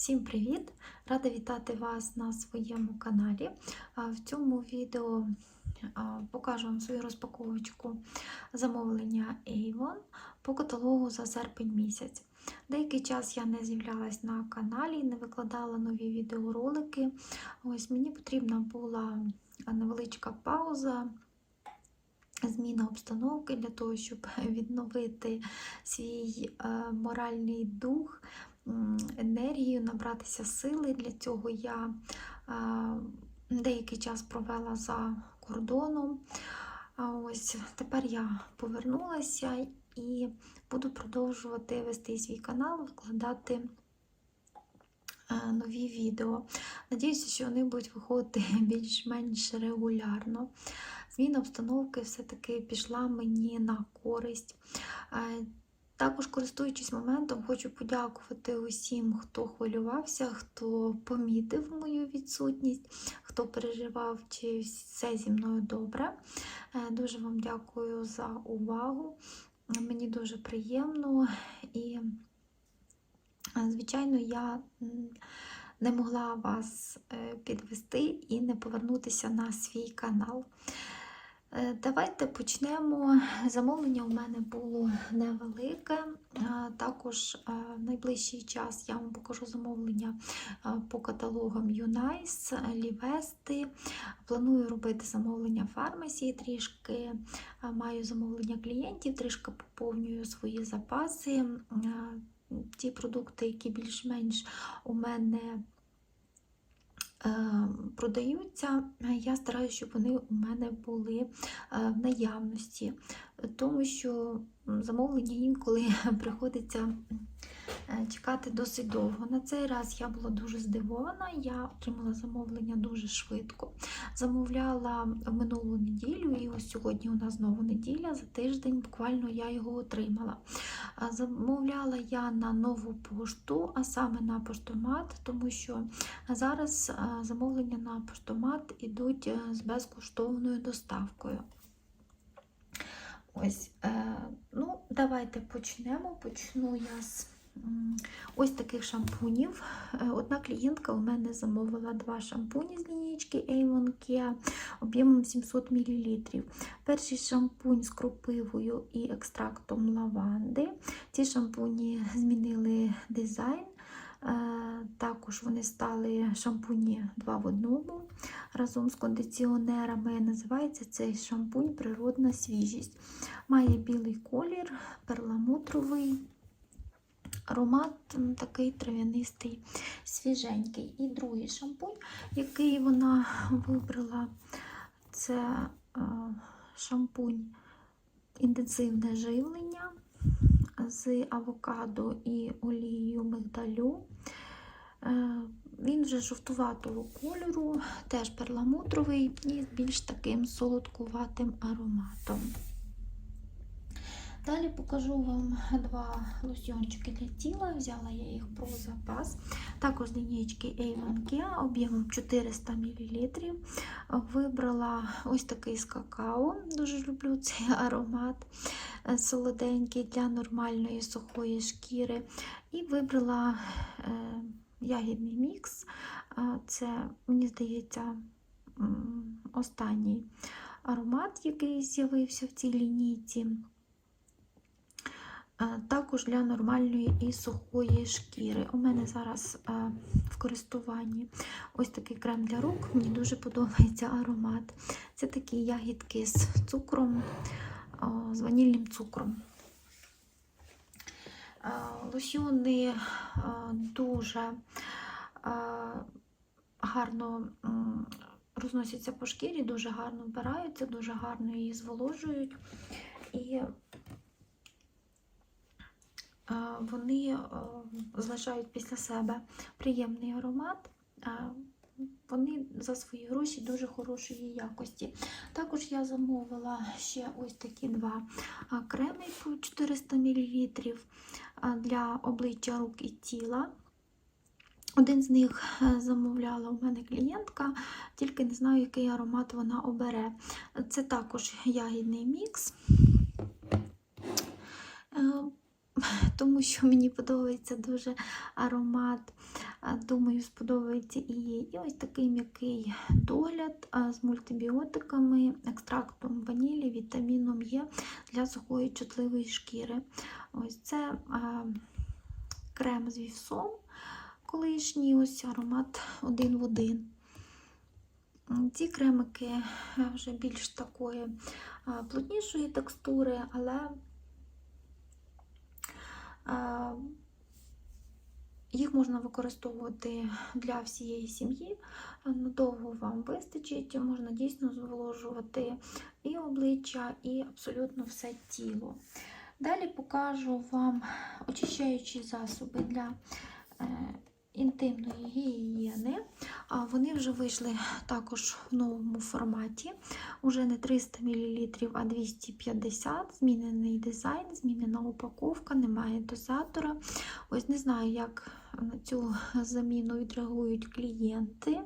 Всім привіт! Рада вітати вас на своєму каналі. В цьому відео покажу вам свою розпаковочку замовлення Avon по каталогу за серпень місяць. Деякий час я не з'являлась на каналі, не викладала нові відеоролики. Ось мені потрібна була невеличка пауза. Зміна обстановки для того, щоб відновити свій е, моральний дух, енергію, набратися сили. Для цього я деякий час провела за кордоном. Ось тепер я повернулася і буду продовжувати вести свій канал, викладати нові відео. Надіюся, що вони будуть виходити більш-менш регулярно. Зміна обстановки все-таки пішла мені на користь. Також, користуючись моментом, хочу подякувати усім, хто хвилювався, хто помітив мою відсутність, хто переживав, чи все зі мною добре. Е, Дуже вам дякую за увагу. Мені дуже приємно і, е, звичайно, я не могла вас е, підвести і не повернутися на свій канал. Е, Давайте почнемо. Замовлення у мене було невелике. Е, Також е, в найближчий час я вам покажу замовлення по каталогам Юнайс, Лівести. Планую робити замовлення фармасі, трішки е, маю замовлення клієнтів, трішки поповнюю свої запаси. Ті продукти, які більш-менш у мене продаються, я стараюся, щоб вони у мене були е, в наявності, тому що замовлення інколи приходиться чекати досить довго. На цей раз я була дуже здивована, я отримала замовлення дуже швидко. Замовляла в минулу неділю, і ось сьогодні у нас знову неділя, за тиждень буквально я його отримала. Замовляла я на нову пошту, а саме на поштомат, тому що зараз замовлення на поштомат ідуть е, з безкоштовною доставкою. Ось, е, ну, давайте почнемо. Почну я з ось таких шампунів. Е, Одна клієнтка у мене замовила два шампуні з лінійки Avon Kia об'ємом 700 мл. Перший шампунь з кропивою і екстрактом лаванди. Ці шампуні змінили дизайн. Е, Також вони стали шампуні 2 в одному разом з кондиціонерами. Називається цей шампунь Природна свіжість. Має білий колір, перламутровий. Аромат такий трав'янистий, свіженький. І другий шампунь, який вона вибрала, це е, шампунь інтенсивне живлення з авокадо і олією мигдалю. Е, Він вже жовтуватого кольору, теж перламутровий і з більш таким солодкуватим ароматом. Далі покажу вам два лосьончики для тіла. Взяла я їх про запас. Також з лінійки Avon Kia об'ємом 400 мл. Вибрала ось такий з какао. Дуже люблю цей аромат е, солоденький для нормальної сухої шкіри. І вибрала е, ягідний мікс. Е, Це, мені здається, останній аромат, який з'явився в цій лінійці. Е, Також для нормальної і сухої шкіри. У мене зараз е, в користуванні ось такий крем для рук. Мені дуже подобається аромат. Це такі ягідки з цукром, з ванільним цукром. Е, Лосьони дуже гарно розносяться по шкірі, дуже гарно вбираються, дуже гарно її зволожують. І вони е, залишають після себе приємний аромат. Вони за свої гроші дуже хорошої якості. Також я замовила ще ось такі два креми по 400 мл для обличчя рук і тіла. Один з них е, замовляла у мене клієнтка, тільки не знаю, який аромат вона обере. Це також ягідний мікс. Тому що мені подобається дуже аромат. Думаю, сподобається і їй. І ось такий м'який догляд з мультибіотиками, екстрактом ванілі, вітаміном Е для сухої чутливої шкіри. Ось це крем з вівсом колишній, ось аромат один в один. Ці кремики вже більш такої плотнішої текстури, але а, їх можна використовувати для всієї сім'ї. Надовго вам вистачить, можна дійсно зволожувати і обличчя, і абсолютно все тіло. Далі покажу вам очищаючі засоби для е, інтимної гігієни. Вони вже вийшли також в новому форматі. Уже не 300 мл, а 250 Змінений дизайн, змінена упаковка, немає дозатора. Ось не знаю, як на цю заміну відреагують клієнти.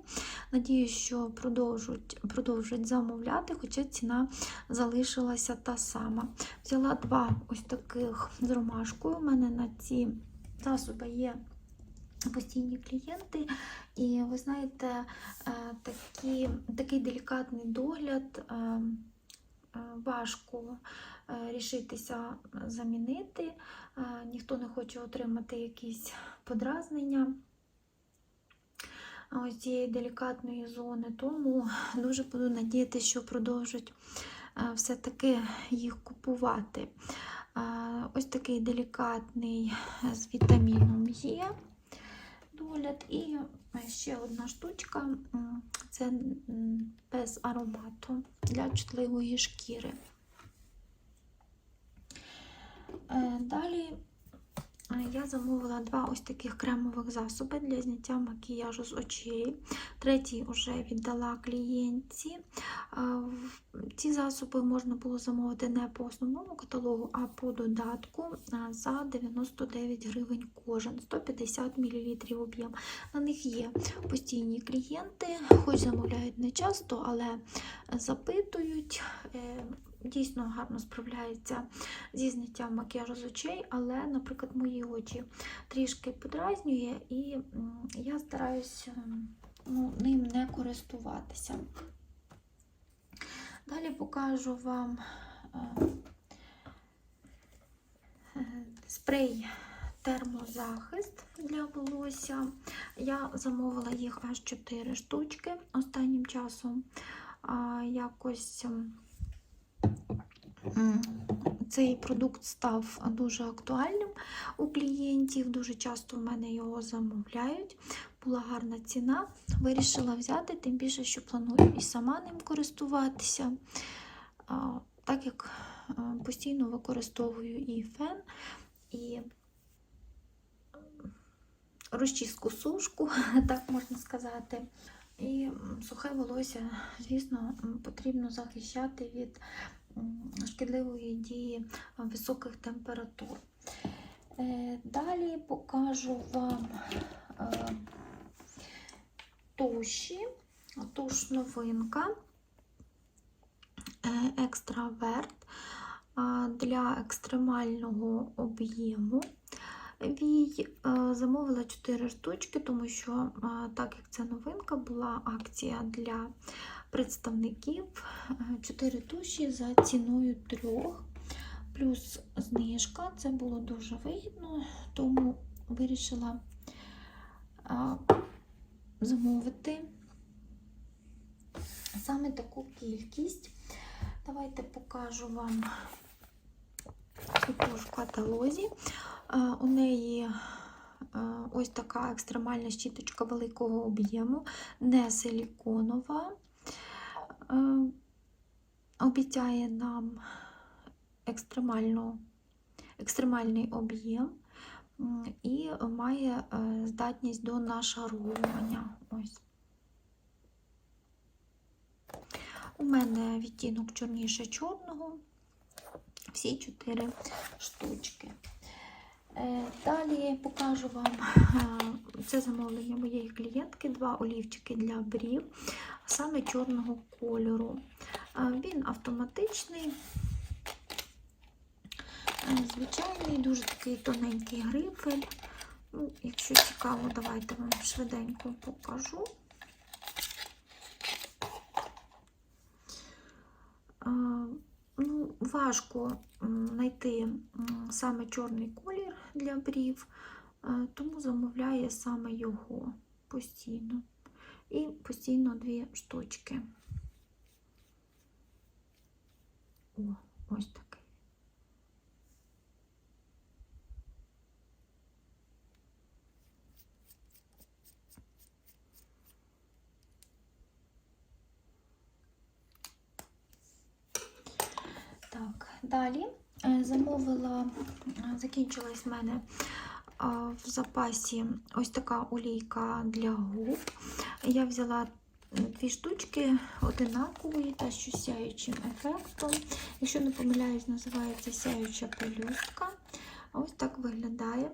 Надіюсь, що продовжують, продовжують замовляти, хоча ціна залишилася та сама. Взяла два ось таких з ромашкою. У мене на ці засоби є постійні клієнти, і ви знаєте, е, такі, такий делікатний догляд е, е, важко е, рішитися замінити. Е, Ніхто не хоче отримати якісь подразнення ось цієї делікатної зони, тому дуже буду надіятися, що продовжать е, все-таки їх купувати. Е, Ось такий делікатний е, з вітаміном Є догляд. І ще одна штучка це без аромату для чутливої шкіри. Е, Далі е, я замовила два ось таких кремових засоби для зняття макіяжу з очей. Третій вже віддала клієнтці. Е, Ці засоби можна було замовити не по основному каталогу, а по додатку е, за 99 гривень кожен, 150 мл об'єм. На них є постійні клієнти, хоч замовляють не часто, але запитують. Дійсно гарно справляється зі зняттям макіяжу з очей, але, наприклад, мої очі трішки подразнює, і я стараюся ну, ним не користуватися. Далі покажу вам е, спрей термозахист для волосся. Я замовила їх аж 4 штучки останнім часом. А, Якось м, м, цей продукт став дуже актуальним у клієнтів. Дуже часто в мене його замовляють. Була гарна ціна. Вирішила взяти, тим більше, що планую і сама ним користуватися. Так як е, постійно використовую і фен, і розчіску сушку, так можна сказати. І сухе волосся, звісно, потрібно захищати від шкідливої дії високих температур. Е, Далі покажу вам е, туші. Туш новинка е, екстраверт для екстремального об'єму. Вій замовила 4 штучки, тому що, так як це новинка, була акція для представників 4 туші за ціною трьох. Плюс знижка, це було дуже вигідно, тому вирішила замовити саме таку кількість. Давайте покажу вам цю в каталозі. У неї ось така екстремальна щіточка великого об'єму, не силіконова. А, Обіцяє нам екстремально, екстремальний об'єм і має е, здатність до нашаровування. Ось. У мене відтінок чорніше чорного, всі чотири штучки. Е, Далі покажу вам е, це замовлення моєї клієнтки, два олівчики для брів, саме чорного кольору. Е, Він автоматичний. Звичайний, дуже такий тоненький грифель. Ну, якщо цікаво, давайте вам швиденько покажу. Ну, важко знайти саме чорний колір для брів, е, тому замовляє саме його постійно. І постійно дві штучки. О, ось. Так, далі е, замовила, е, закінчилась в мене в запасі ось така олійка для губ. Я взяла дві штучки одинакової та що сяючим ефектом. Якщо не помиляюсь, називається сяюча пелюстка. Ось так виглядає.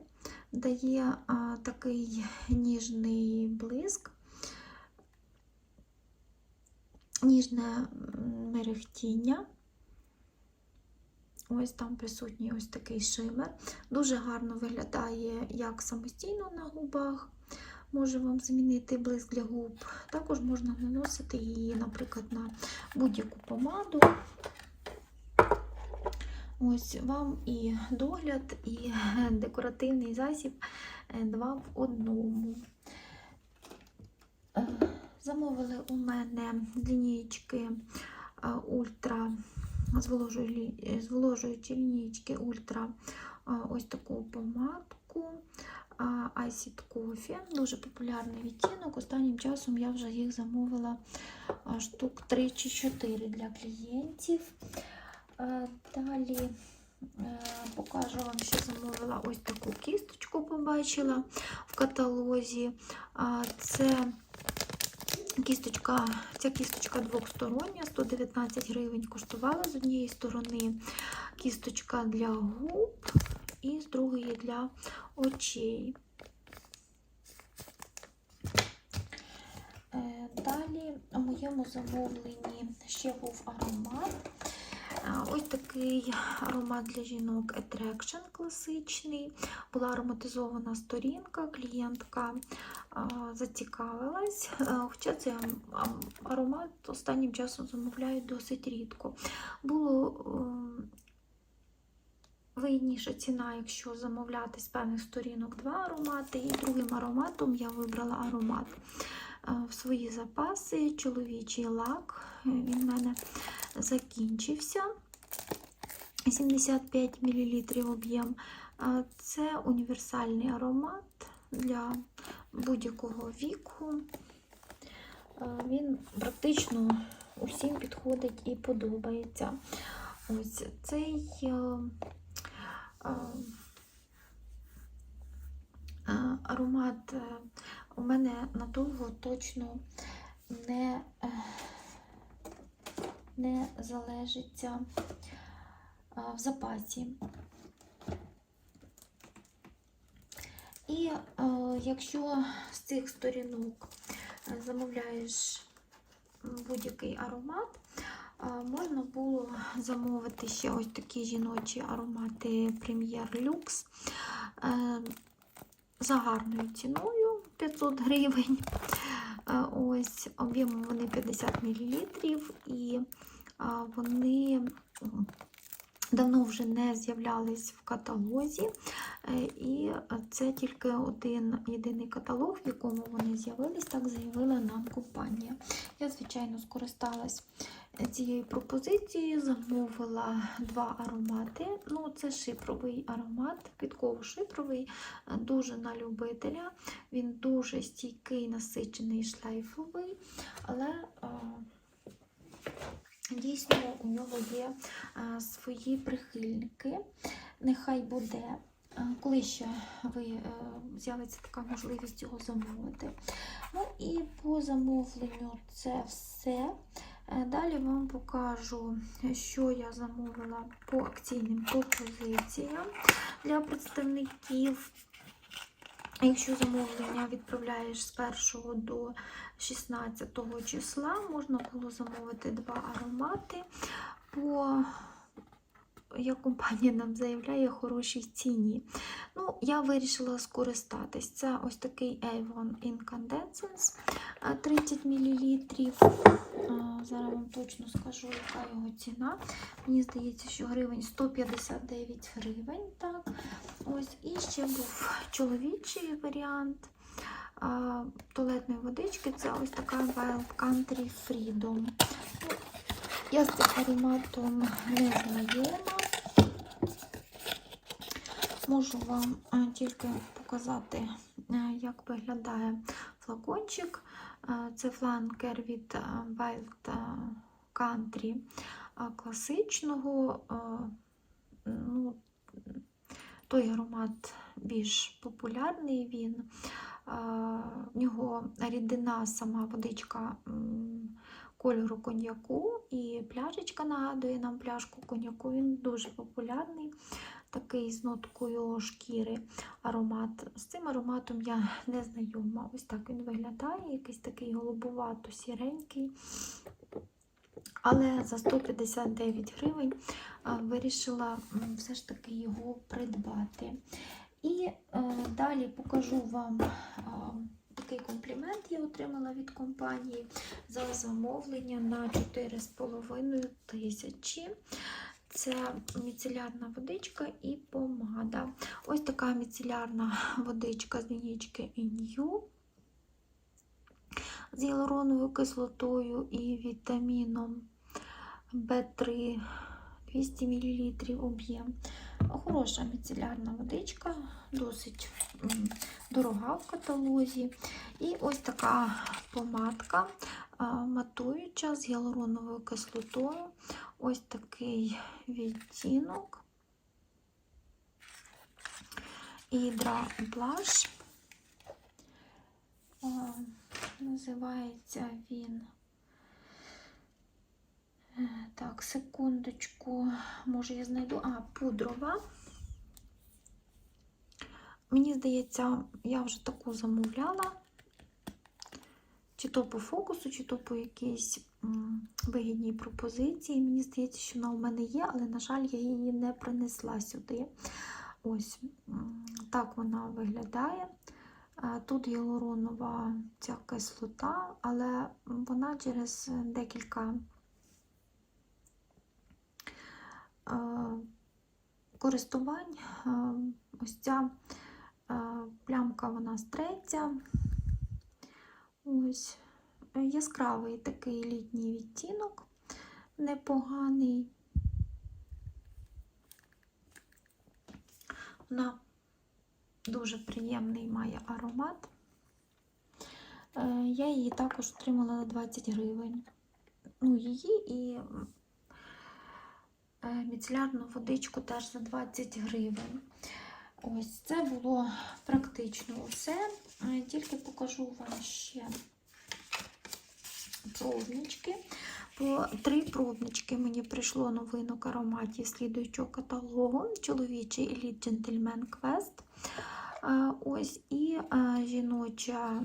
Дає а, такий ніжний блиск, ніжне мерехтіння. Ось там присутній ось такий шимер. Дуже гарно виглядає як самостійно на губах. Може вам замінити блиск для губ. Також можна наносити її, наприклад, на будь-яку помаду. Ось вам і догляд, і декоративний засіб е, два в одному. Е, Замовили у мене лінієчки е, ультра зволожуючі, зволожуючі лінійки ультра ось таку помадку Acid Coffee. Дуже популярний відтінок. Останнім часом я вже їх замовила штук 3 чи 4 для клієнтів. Далі е, покажу вам, що замовила ось таку кісточку, побачила в каталозі. Це Кісточка, ця кісточка двохстороння, 119 гривень коштувала з однієї сторони кісточка для губ і з другої для очей. Е, Далі у моєму замовленні ще був аромат. Ось такий аромат для жінок Attraction класичний. Була ароматизована сторінка, клієнтка зацікавилась. Хоча цей аромат останнім часом замовляють досить рідко. Було ем, вигідніша ціна, якщо замовляти з певних сторінок два аромати. І другим ароматом я вибрала аромат е, в свої запаси. Чоловічий лак. Е, Він в мене закінчився. 75 мл об'єм. Це універсальний аромат для будь-якого віку. Він практично усім підходить і подобається. Ось цей е, а, аромат е, у мене надовго точно не, е, не залежиться в запасі. І е, якщо з цих сторінок замовляєш будь-який аромат, е, можна було замовити ще ось такі жіночі аромати Premier Lux е, за гарною ціною 500 гривень. Е, Ось об'ємом вони 50 мл і е, вони давно вже не з'являлись в каталозі. Е, І це тільки один єдиний каталог, в якому вони з'явились, так заявила нам компанія. Я, звичайно, скористалась цією пропозицією, замовила два аромати. Ну, це шипровий аромат, підково-шипровий, е, дуже на любителя. Він дуже стійкий, насичений, шлейфовий, але е, дійсно у нього є е, свої прихильники. Нехай буде. Коли ще ви е, з'явиться така можливість його замовити. Ну і по замовленню це все. Е, Далі вам покажу, що я замовила по акційним пропозиціям для представників. Якщо замовлення відправляєш з 1 до 16 числа, можна було замовити два аромати. По як компанія нам заявляє, хорошій ціні. Ну, я вирішила скористатись. Це ось такий Avon Incandescence е, 30 мл. Зараз вам точно скажу, яка його ціна. Мені здається, що гривень 159 гривень. Так. Ось. І ще був чоловічий варіант а, туалетної водички. Це ось така Wild Country Freedom. Ну, Я з цим ароматом не знайома. Можу вам е, тільки показати, е, як виглядає флакончик. Е, Це фланкер від Wild Country класичного. Ну, той аромат більш популярний він. В нього рідина, сама водичка кольору коньяку, і пляшечка нагадує нам пляшку коньяку. Він дуже популярний, такий з ноткою шкіри аромат. З цим ароматом я не знайома. Ось так він виглядає, якийсь такий голубувато-сіренький. Але за 159 гривень вирішила все ж таки його придбати. І е, далі покажу вам а, такий комплімент я отримала від компанії за замовлення на 4,5 тисячі. Це міцелярна водичка і помада. Ось така міцелярна водичка з лінійки Inyu з гіалуроновою кислотою і вітаміном В3 200 мл об'єм. Хороша міцелярна водичка, досить дорога в каталозі. І ось така помадка матуюча з гіалуроновою кислотою. Ось такий відтінок. Ідра Blush. Називається він. е, Так, секундочку, може я знайду. А, пудрова. Мені здається, я вже таку замовляла. Чи то по фокусу, чи то по якійсь вигідній пропозиції. Мені здається, що вона у мене є, але, на жаль, я її не принесла сюди. Ось так вона виглядає. Е, Тут гіалуронова ця кислота, але вона через декілька е, користувань е, ось ця плямка вона стреться. Ось яскравий такий літній відтінок, непоганий. Вона дуже приємний має аромат. Е, Я її також отримала на 20 гривень. Ну, її і е, міцелярну водичку теж за 20 гривень. Ось це було практично усе. Е, Тільки покажу вам ще пробнички. По три пробнички мені прийшло новинок ароматів слідуючого каталогу. Чоловічий Elite Gentleman Quest. Е, Ось і е, жіноча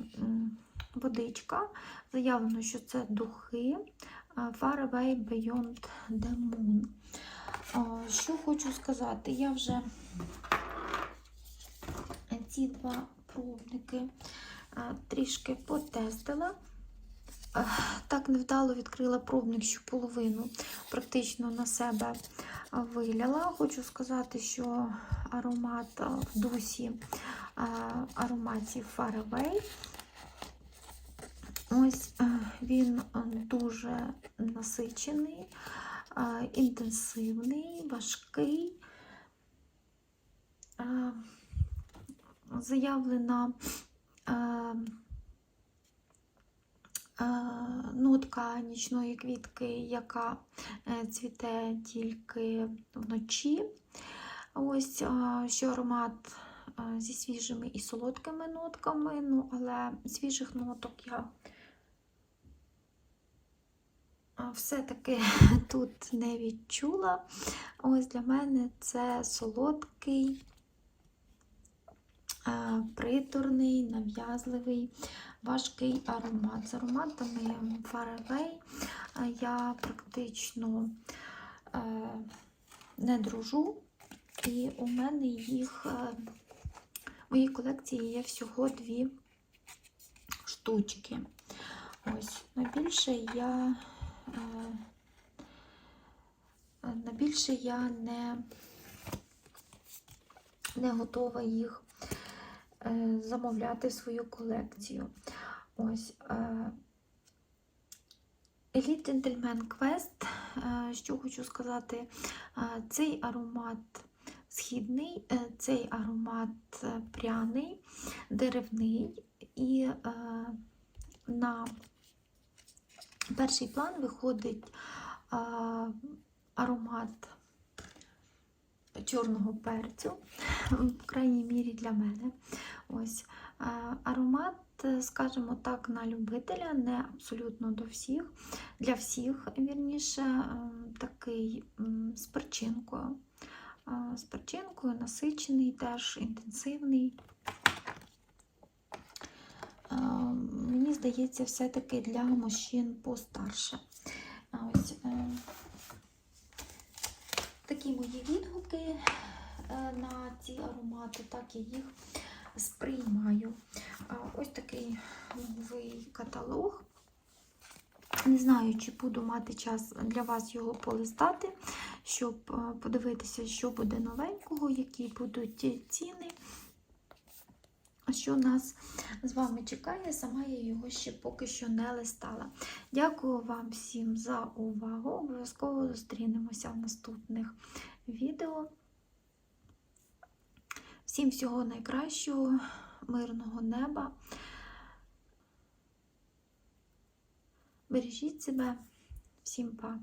водичка. Заявлено, що це духи е, Far Beyond the Moon. Що хочу сказати, я вже ці два пробники трішки потестила. Так невдало відкрила пробник, що половину практично на себе виляла. Хочу сказати, що аромат е, в дусі е, ароматів Faraway. Ось е, він дуже насичений, інтенсивний, важкий. Заявлена е, е, нотка нічної квітки, яка е, цвіте тільки вночі. Ось е, що аромат е, зі свіжими і солодкими нотками, ну, але свіжих ноток я все-таки тут не відчула. Ось для мене це солодкий, приторний, нав'язливий, важкий аромат. З ароматами Faraway е, я практично е, не дружу, і у мене їх е, в моїй колекції є всього дві штучки. Ось, найбільше я е, на більше я не, не готова їх замовляти свою колекцію. Ось е, Elite Gentleman Quest, е, що хочу сказати, е, цей аромат східний, е, цей аромат е, пряний, деревний і е, на перший план виходить е, аромат чорного перцю, в крайній мірі для мене. Ось е, аромат, скажімо так, на любителя, не абсолютно до всіх, для всіх, вірніше, е, такий з перчинкою. Е, З перчинкою, насичений, теж інтенсивний. Мені здається, все-таки для мужчин постарше. Ось такі мої відгуки е, на ці аромати, так я їх сприймаю. Ось такий новий каталог. Не знаю, чи буду мати час для вас його полистати, щоб е, подивитися, що буде новенького, які будуть ціни. Що нас з вами чекає, сама я його ще поки що не листала. Дякую вам всім за увагу. Обов'язково зустрінемося в наступних відео. Всім всього найкращого, мирного неба. Бережіть себе, всім па!